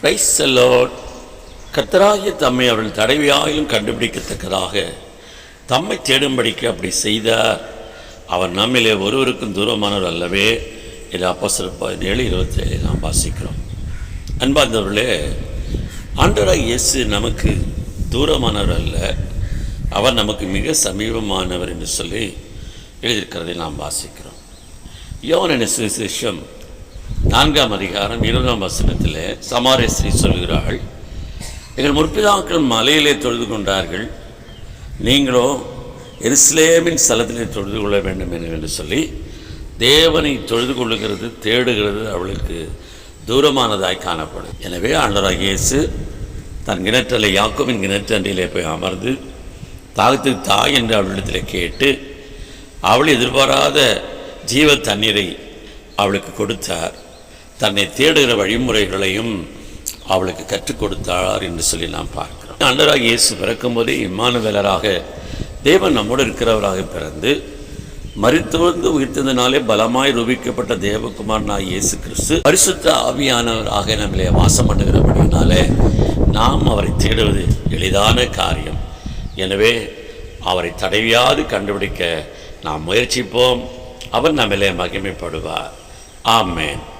Price செல்லோட் கர்த்தராகிய தம்மை அவர்கள் தடவையாயிலும் கண்டுபிடிக்கத்தக்கதாக தம்மை தேடும்படிக்கு அப்படி செய்தார். அவர் நம்மிலே ஒருவருக்கும் தூரமானவர் அல்லவே. இது அப்போஸ்தலர் பதினேழு இருபத்தி ஏழு நாம் வாசிக்கிறோம். அன்பார்ந்தவர்களே ஆண்டவராக இயேசு நமக்கு தூரமானவர் அல்ல. அவர் நமக்கு மிக சமீபமானவர் என்று சொல்லி எழுதியிருக்கிறதை நாம் வாசிக்கிறோம். யோன சுவிசேஷம் நான்காம் அதிகாரம் இருபதாம் வசனத்தில் சமாரேஸ்ரீ சொல்கிறாள் எங்கள் முற்பிதாக்கள் மலையிலே தொழுது கொண்டார்கள். நீங்களோ எருசலேமின் ஸ்தலத்திலே தொழுது கொள்ள வேண்டும் என்று சொல்லி தேவனை தொழுது கொள்ளுகிறது தேடுகிறது அவளுக்கு தூரமானதாய் காணப்படும். எனவே ஆண்டவராக இயேசு தன் கிணற்றலை யாக்கோவின் கிணற்றண்டியிலே போய் அமர்ந்து தாகத்து தாய் என்று அவளிடத்தில் கேட்டு அவள் எதிர்பாராத ஜீவ தண்ணீரை அவளுக்கு கொடுத்தார். தன்னை தேடுகிற வழிமுறைகளையும் அவளுக்கு கற்றுக் கொடுத்தார் என்று சொல்லி நாம் பார்க்கிறோம். அண்டராக இயேசு பிறக்கும்போதே இம்மானுவேலராக தேவன் நம்மோடு இருக்கிறவராக பிறந்து மறித்தோர்ந்து உயிர்த்ததினாலே பலமாய் ரூபிக்கப்பட்ட தேவகுமார் நான் இயேசு கிறிஸ்து பரிசுத்த ஆவியானவராக நம்மளே வாசம் பண்ணுகிறபடினாலே நாம் அவரை தேடுவது எளிதான காரியம். எனவே அவரை தடவியாது கண்டுபிடிக்க நாம் முயற்சிப்போம். அவர் நம்மளே மகிமைப்படுவார். Amen.